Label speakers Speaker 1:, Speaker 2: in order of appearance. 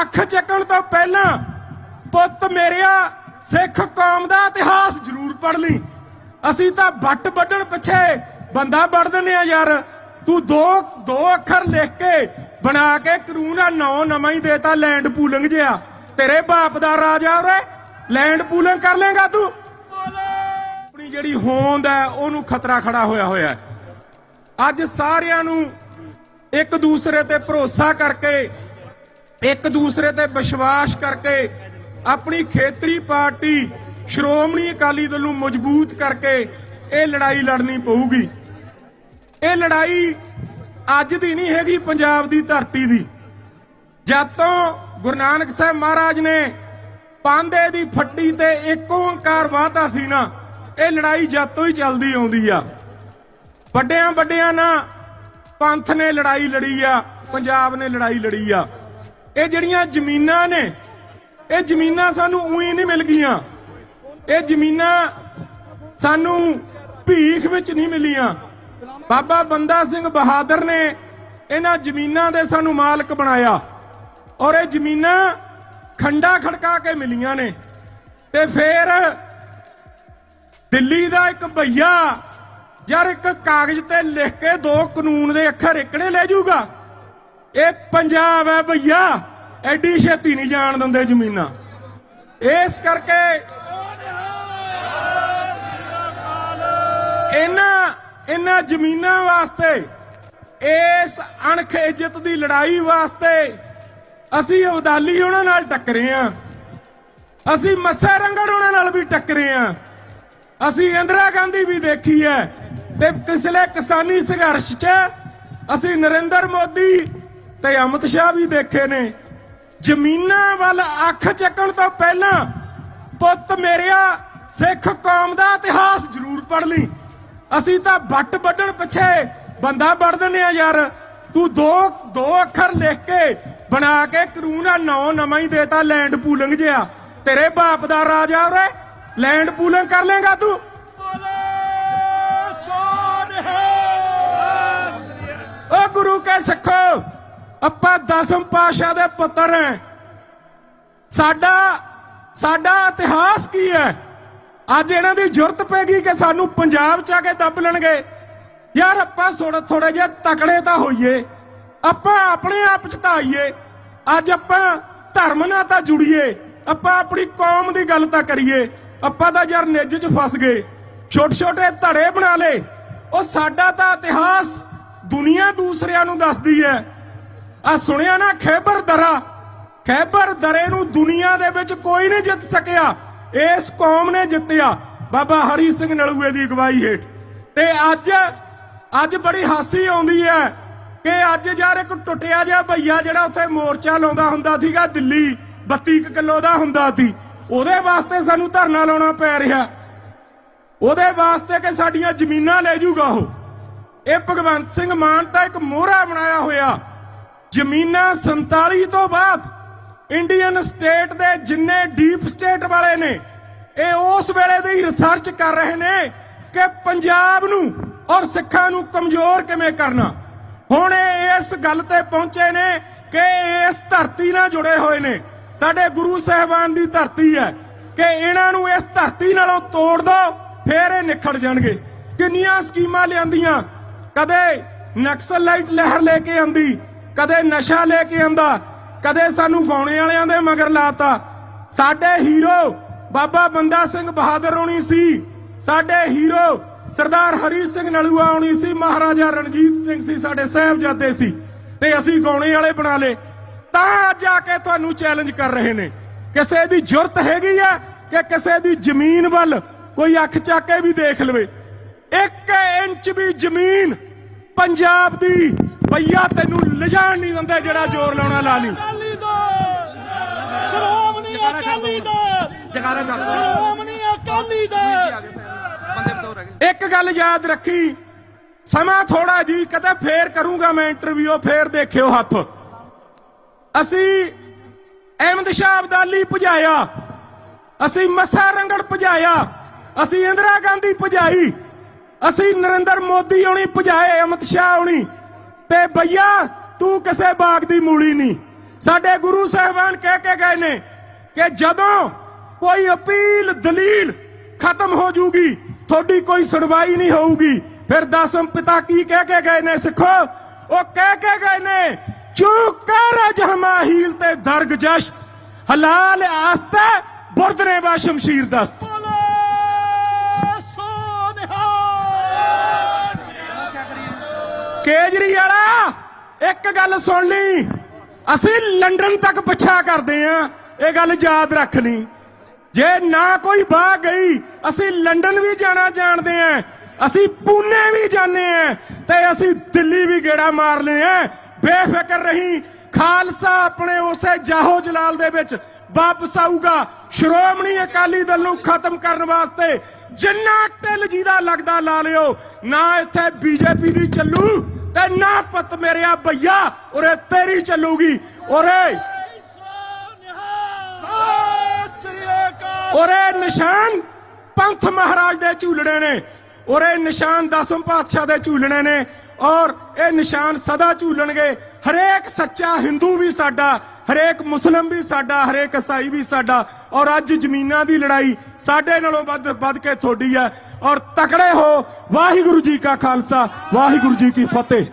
Speaker 1: ਅੱਖ ਚੱਕਣ ਤੋਂ ਪਹਿਲਾਂ ਪੁੱਤ ਮੇਰਿਆ ਸਿੱਖ ਕੌਮ ਦਾ ਇਤਿਹਾਸ ਜ਼ਰੂਰ ਪੜ੍ਹ ਲਈ। ਅਸੀਂ ਤਾਂ ਵੱਟ ਵੱਢਣ ਪਿੱਛੇ ਬੰਦਾ ਵੱਢ ਦਿੰਦੇ ਆ ਯਾਰ। ਤੂੰ ਦੋ ਦੋ ਅੱਖਰ ਲਿਖ ਕੇ ਬਣਾ ਕੇ ਕਾਨੂੰਨ ਆ, ਨੌ ਨਵਾਂ ਹੀ ਦੇਤਾ ਲੈਂਡ ਪੂਲਿੰਗ ਜਿਆ ਤੇਰੇ ਬਾਪ ਦਾ ਰਾਜ ਆ ਲੈਂਡ ਪੂਲਿੰਗ ਕਰ ਲੇਗਾ ਤੂੰ। ਆਪਣੀ ਜਿਹੜੀ ਹੋਂਦ ਹੈ, ਉਹਨੂੰ ਖਤਰਾ ਖੜਾ ਹੋਇਆ ਹੋਇਆ ਅੱਜ ਸਾਰਿਆਂ ਨੂੰ ਇੱਕ ਦੂਸਰੇ ਤੇ ਭਰੋਸਾ ਕਰਕੇ ਇੱਕ ਦੂਸਰੇ ਤੇ ਵਿਸ਼ਵਾਸ ਕਰਕੇ ਆਪਣੀ ਖੇਤਰੀ ਪਾਰਟੀ ਸ਼੍ਰੋਮਣੀ ਅਕਾਲੀ ਦਲ ਨੂੰ ਮਜ਼ਬੂਤ ਕਰਕੇ ਇਹ ਲੜਾਈ ਲੜਨੀ ਪਊਗੀ। ਇਹ ਲੜਾਈ ਅੱਜ ਦੀ ਨਹੀਂ ਹੈਗੀ, ਪੰਜਾਬ ਦੀ ਧਰਤੀ ਦੀ। ਜਦ ਤੋਂ ਗੁਰੂ ਨਾਨਕ ਸਾਹਿਬ ਮਹਾਰਾਜ ਨੇ ਪਾਂਦੇ ਦੀ ਫੱਟੀ ਤੇ ਇੱਕ ਓੰਕਾਰ ਵਾਤਾ ਸੀ ਨਾ, ਇਹ ਲੜਾਈ ਜਦ ਤੋਂ ਹੀ ਚੱਲਦੀ ਆਉਂਦੀ ਆ। ਵੱਡਿਆਂ ਵੱਡਿਆਂ ਨਾ ਪੰਥ ਨੇ ਲੜਾਈ ਲੜੀ ਆ, ਪੰਜਾਬ ਨੇ ਲੜਾਈ ਲੜੀ ਆ। ਇਹ ਜਿਹੜੀਆਂ ਜ਼ਮੀਨਾਂ ਨੇ, ਇਹ ਜ਼ਮੀਨਾਂ ਸਾਨੂੰ ਉਹੀ ਨਹੀਂ ਮਿਲ ਗਈਆਂ। ਇਹ ਜ਼ਮੀਨਾਂ ਸਾਨੂੰ ਭੀਖ ਵਿੱਚ ਨਹੀਂ ਮਿਲੀਆਂ। ਬਾਬਾ ਬੰਦਾ ਸਿੰਘ ਬਹਾਦਰ ਨੇ ਇਹਨਾਂ ਜ਼ਮੀਨਾਂ ਦੇ ਸਾਨੂੰ ਮਾਲਕ ਬਣਾਇਆ। ਔਰ ਇਹ ਜ਼ਮੀਨਾਂ ਖੰਡਾ ਖੜਕਾ ਕੇ ਮਿਲੀਆਂ ਨੇ। ਤੇ ਫੇਰ ਦਿੱਲੀ ਦਾ ਇੱਕ ਭਈਆ ਯਾਰ ਇੱਕ ਕਾਗਜ਼ ਤੇ ਲਿਖ ਕੇ ਦੋ ਕਾਨੂੰਨ ਦੇ ਅੱਖਰ ਇਕੜੇ ਲੈ ਜਾਊਗਾ। ਇਹ ਪੰਜਾਬ ਹੈ ਭਈਆ। ਐਡੀ ਛੇਤੀ ਨਹੀਂ ਜਾਣ ਦਿੰਦੇ ਜ਼ਮੀਨਾਂ। ਇਸ ਕਰਕੇ ਇਹਨਾਂ ਇਹਨਾਂ ਜ਼ਮੀਨਾਂ ਵਾਸਤੇ, ਇਸ ਅਣਖ ਇੱਜ਼ਤ ਦੀ ਲੜਾਈ ਵਾਸਤੇ ਅਸੀਂ ਅਬਦਾਲੀ ਉਹਨਾਂ ਨਾਲ ਟੱਕਰੇ ਆ। ਅਸੀਂ ਮੱਸੇ ਰੰਗੜ ਉਹਨਾਂ ਨਾਲ ਵੀ ਟੱਕਰੇ ਆ। ਅਸੀਂ ਇੰਦਰਾ ਗਾਂਧੀ ਵੀ ਦੇਖੀ ਹੈ ਤੇ ਪਿਛਲੇ ਕਿਸਾਨੀ ਸੰਘਰਸ਼ 'ਚ ਅਸੀਂ ਨਰਿੰਦਰ ਮੋਦੀ ਤੇ ਅਮਿਤ ਸ਼ਾਹ ਵੀ ਦੇਖੇ ਨੇ। ਜ਼ਮੀਨਾਂ ਵੱਲ ਅੱਖ ਚੱਕਣ ਤੋਂ ਪਹਿਲਾਂ ਪੁੱਤ ਮੇਰਿਆ ਸਿੱਖ ਕੌਮ ਦਾ ਇਤਿਹਾਸ ਜ਼ਰੂਰ ਪੜ੍ਹ ਲਈ। ਅਸੀਂ ਤਾਂ ਵੱਟ ਵੱਢਣ ਪਿੱਛੇ ਬੰਦਾ ਵੱਢ ਦਿੰਦੇ ਆ ਯਾਰ। ਤੂੰ ਦੋ ਦੋ ਅੱਖਰ ਲਿਖ ਕੇ ਬਣਾ ਕੇ ਆ ਨੌ ਨਵਾਂ ਹੀ ਦੇਤਾ ਲੈਂਡ ਪੂਲਿੰਗ ਜਿਆ ਤੇਰੇ ਬਾਪ ਦਾ ਰਾਜ ਆ ਉਰੇ ਲੈਂਡ ਪੂਲਿੰਗ ਕਰ ਲੇਗਾ ਤੂੰ। ਓ ਗੁਰੂ ਕੇ ਸਿੱਖੋ। ਆਪਾਂ ਦਸਮ ਪਾਸ਼ਾ ਦੇ ਪੁੱਤਰ ਹੈ ਸਾਡਾ ਸਾਡਾ ਇਤਿਹਾਸ ਕੀ ਹੈ ਅੱਜ ਇਹਨਾਂ ਦੀ ਜ਼ਰੂਰਤ ਪੈ ਗਈ ਕਿ ਸਾਨੂੰ ਪੰਜਾਬ ਚ ਆ ਕੇ ਦੱਬ ਲੈਣਗੇ। ਯਾਰ ਆਪਾਂ ਥੋੜਾ ਥੋੜਾ ਜਿਹਾ ਤਕੜੇ ਤਾਂ ਹੋਈਏ। ਆਪਾਂ ਆਪਣੇ ਆਪ ਚ ਤਾਂ ਆਈਏ। ਅੱਜ ਆਪਾਂ ਧਰਮ ਨਾਲ ਤਾਂ ਜੁੜੀਏ। ਆਪਾਂ ਆਪਣੀ ਕੌਮ ਦੀ ਗੱਲ ਤਾਂ ਕਰੀਏ। ਆਪਾਂ ਤਾਂ ਯਾਰ ਨਿੱਜ ਚ ਫਸ ਗਏ। ਛੋਟੇ ਛੋਟੇ ਧੜੇ ਬਣਾ ਲੇ ਉਹ ਸਾਡਾ ਤਾਂ ਇਤਿਹਾਸ ਦੁਨੀਆ ਦੂਸਰਿਆਂ ਨੂੰ ਦੱਸਦੀ ਹੈ ਆ ਸੁਣਿਆ ਨਾ, ਖੈਬਰ ਦਰਾ। ਖੈਬਰ ਦਰੇ ਨੂੰ ਦੁਨੀਆ ਦੇ ਵਿੱਚ ਕੋਈ ਨਹੀਂ ਜਿੱਤ ਸਕਿਆ। ਇਸ ਕੌਮ ਨੇ ਜਿੱਤਿਆ। ਬਾਬਾ ਹਰੀ ਸਿੰਘ ਨਲੂਏ ਦੀ ਅਗਵਾਈ ਹੇਠ। ਤੇ ਅੱਜ ਅੱਜ ਬੜੀ ਹਾਸੀ ਆਉਂਦੀ ਹੈ ਕਿ ਅੱਜ ਯਾਰ ਇੱਕ ਟੁੱਟਿਆ ਜਿਹਾ ਭਈਆ ਜਿਹੜਾ ਉੱਥੇ ਮੋਰਚਾ ਲਾਉਂਦਾ ਹੁੰਦਾ ਸੀਗਾ, ਦਿੱਲੀ 32 ਕੁ ਕਿਲੋ ਦਾ ਹੁੰਦਾ ਸੀ। ਉਹਦੇ ਵਾਸਤੇ ਸਾਨੂੰ ਧਰਨਾ ਲਾਉਣਾ ਪੈ ਰਿਹਾ। ਉਹਦੇ ਵਾਸਤੇ ਕਿ ਸਾਡੀਆਂ ਜ਼ਮੀਨਾਂ ਲੈ ਜਾਊਗਾ ਉਹ। ਇਹ ਭਗਵੰਤ ਸਿੰਘ ਮਾਨ ਤਾਂ ਇੱਕ ਮੋਹਰਾ ਬਣਾਇਆ ਹੋਇਆ। ਜ਼ਮੀਨਾਂ 47 ਤੋਂ ਬਾਅਦ ਇੰਡੀਅਨ ਸਟੇਟ ਦੇ ਜਿੰਨੇ ਡੀਪ ਸਟੇਟ ਵਾਲੇ ਨੇ, ਇਹ ਉਸ ਵੇਲੇ ਦੀ ਰਿਸਰਚ ਕਰ ਰਹੇ ਨੇ ਕਿ ਪੰਜਾਬ ਨੂੰ ਔਰ ਸਿੱਖਾਂ ਨੂੰ ਕਮਜ਼ੋਰ ਕਿਵੇਂ ਕਰਨਾ। ਹੁਣ ਇਹ ਇਸ ਗੱਲ ਤੇ ਪਹੁੰਚੇ ਨੇ ਕਿ ਇਸ ਧਰਤੀ ਨਾਲ ਜੁੜੇ ਹੋਏ ਨੇ। ਸਾਡੇ ਗੁਰੂ ਸਾਹਿਬਾਨ ਦੀ ਧਰਤੀ ਹੈ ਕਿ ਇਹਨਾਂ ਨੂੰ ਇਸ ਧਰਤੀ ਨਾਲੋਂ ਤੋੜ ਦੋ, ਫੇਰ ਇਹ ਨਿਖੜ ਜਾਣਗੇ। ਕਿੰਨੀਆਂ ਸਕੀਮਾਂ ਲਿਆਂਦੀਆਂ? ਕਦੇ ਨਕਸਲਾਈਟ ਲਹਿਰ ਲੈ ਕੇ ਆਂਦੀ ਕਦੇ ਨਸ਼ਾ ਲੈ ਕੇ ਆਂਦਾ ਕਦੇ ਸਾਨੂੰ ਗਾਉਣੇ ਵਾਲਿਆਂ ਦੇ ਮਗਰ ਲਾਤਾ। ਸਾਡੇ ਹੀਰੋ ਬਾਬਾ ਬੰਦਾ ਸਿੰਘ ਬਹਾਦਰ ਹੋਣੀ ਸੀ, ਸਾਡੇ ਹੀਰੋ ਸਰਦਾਰ ਹਰੀ ਸਿੰਘ ਨਲੂਆ ਹੋਣੀ ਸੀ, ਮਹਾਰਾਜਾ ਰਣਜੀਤ ਸਿੰਘ ਸੀ, ਸਾਡੇ ਸਾਹਿਬਜ਼ਾਦੇ ਸੀ, ਤੇ ਅਸੀਂ ਗਾਉਣੇ ਵਾਲੇ ਬਣਾ ਲੇ ਤਾਂ ਜਾ ਕੇ ਤੁਹਾਨੂੰ ਚੈਲੰਜ ਕਰ ਰਹੇ ਨੇ। ਕਿਸੇ ਦੀ ਜੁਰਤ ਹੈਗੀ ਆ ਕਿ ਕਿਸੇ ਦੀ ਜ਼ਮੀਨ ਵੱਲ ਕੋਈ ਅੱਖ ਚੱਕ ਕੇ ਵੀ ਦੇਖ ਲਵੇ। ਇੱਕ ਇੰਚ ਵੀ ਜ਼ਮੀਨ ਪੰਜਾਬ ਦੀ ਭਈਆ ਤੈਨੂੰ ਲਿਜਾਣ ਨਹੀਂ ਦਿੰਦੇ ਜਿਹੜਾ ਜ਼ੋਰ ਲਾਉਣਾ ਲਾ ਲਈ।
Speaker 2: ਅਕਾਲੀ ਦਲ। ਸ਼੍ਰੋਮਣੀ ਅਕਾਲੀ ਦਲ।
Speaker 3: ਜਗਾਰਾ ਚੱਲ
Speaker 2: ਸ਼੍ਰੋਮਣੀ ਅਕਾਲੀ ਦਲ।
Speaker 3: ਬੰਦੇ ਬਤੌਰ ਹੈਗੇ।
Speaker 1: ਇੱਕ ਗੱਲ ਯਾਦ ਰੱਖੀ ਸਮਾਂ ਥੋੜਾ ਜੀ ਕਦੇ ਫੇਰ ਕਰੂੰਗਾ ਮੈਂ ਇੰਟਰਵਿਊ ਫੇਰ ਦੇਖਿਓ ਹੱਥ। ਅਸੀਂ ਅਹਿਮਦ ਸ਼ਾਹ ਅਬਦਾਲੀ ਭਜਾਇਆ ਅਸੀਂ ਮੱਸਾ ਰੰਗੜ ਭਜਾਇਆ ਅਸੀਂ ਇੰਦਰਾ ਗਾਂਧੀ ਭਜਾਈ ਅਸੀਂ ਨਰਿੰਦਰ ਮੋਦੀ ਹੋਣੀ ਭਜਾਏ ਅਮਿਤ ਸ਼ਾਹ ਹੋਣੀ। ਤੇ ਭਈਆ, ਤੂੰ ਕਿਸੇ ਬਾਗ ਦੀ ਮੂਲੀ ਨਹੀਂ। ਸਾਡੇ ਗੁਰੂ ਸਾਹਿਬਾਨ ਕਹਿ ਕੇ ਗਏ ਨੇ ਕਿ ਜਦੋਂ ਕੋਈ ਅਪੀਲ, ਦਲੀਲ ਖਤਮ ਹੋ ਜੂਗੀ, ਤੁਹਾਡੀ ਕੋਈ ਸੁਣਵਾਈ ਨਹੀਂ ਹੋਊਗੀ। ਫਿਰ ਦਸਮ ਪਿਤਾ ਕੀ ਕਹਿ ਕੇ ਗਏ ਨੇ ਸਿੱਖੋ? ਉਹ ਕਹਿ ਕੇ ਗਏ ਨੇ ਚੁੱਕ ਕਰ ਜਹਮਾਹੀਲ ਤੇ ਦਰਗ ਜਸ਼ਤ ਹਲਾਲ ਆਸਤੇ ਬੁਰਦਨੇ ਵਾ ਸ਼ਮਸ਼ੀਰ ਦਸਤ। ਕੇਜਰੀ ਵਾਲਾ ਇੱਕ ਗੱਲ ਸੁਣ ਲਈ। ਅਸੀਂ ਲੰਡਨ ਤੱਕ ਪਿੱਛਾ ਕਰਦੇ ਆਂ ਇਹ ਗੱਲ ਯਾਦ ਰੱਖ ਲਈ। ਜੇ ਨਾ ਕੋਈ ਬਾਹ ਗਈ, ਅਸੀਂ ਲੰਡਨ ਵੀ ਜਾਣਾ ਜਾਣਦੇ ਆਂ ਅਸੀਂ ਪੂਨੇ ਵੀ ਜਾਂਦੇ ਆਂ ਤੇ ਅਸੀਂ ਦਿੱਲੀ ਵੀ ਗੇੜਾ ਮਾਰ ਲਏ ਆਂ ਬੇਫਿਕਰ ਰਹੀ। ਖਾਲਸਾ ਆਪਣੇ ਉਸੇ ਜਾਹੋ ਜਲਾਲ ਦੇ ਵਿੱਚ ਵਾਪਸ ਆਊਗਾ। ਸ਼੍ਰੋਮਣੀ ਅਕਾਲੀ ਦਲ ਨੂੰ ਖਤਮ ਕਰਨ ਵਾਸਤੇ ਜਿੰਨਾ ਢਿੱਲ ਜੀ ਦਾ ਲੱਗਦਾ ਲਾ ਲਿਓ। ਨਾ ਇੱਥੇ ਬੀਜੇਪੀ ਦੀ ਚੱਲੂ ਤੇ ਨਾ ਪਤ ਮੇਰਿਆ ਭਈਆ ਉਰੇ ਤੇਰੀ ਚੱਲੂਗੀ। ਉਰੇ ਉਰੇ ਨਿਸ਼ਾਨ ਪੰਥ ਮਹਾਰਾਜ ਦੇ ਝੂਲਣੇ ਨੇ। ਉਰੇ ਨਿਸ਼ਾਨ ਦਸਮ ਪਾਤਸ਼ਾਹ ਦੇ ਝੂਲਣੇ ਨੇ ਔਰ ਇਹ ਨਿਸ਼ਾਨ ਸਦਾ ਝੂਲਣਗੇ। ਹਰੇਕ ਸੱਚਾ ਹਿੰਦੂ ਵੀ ਸਾਡਾ ਹਰੇਕ ਮੁਸਲਮ ਵੀ ਸਾਡਾ, ਹਰੇਕ ਈਸਾਈ ਵੀ ਸਾਡਾ ਔਰ ਅੱਜ ਜ਼ਮੀਨਾਂ ਦੀ ਲੜਾਈ ਸਾਡੇ ਨਾਲੋਂ ਵੱਧ ਵੱਧ ਕੇ ਤੁਹਾਡੀ ਹੈ ਔਰ ਤਕੜੇ ਹੋ ਵਾਹਿਗੁਰੂ ਜੀ ਕਾ ਖਾਲਸਾ, ਵਾਹਿਗੁਰੂ ਜੀ ਕੀ ਫਤਿਹ।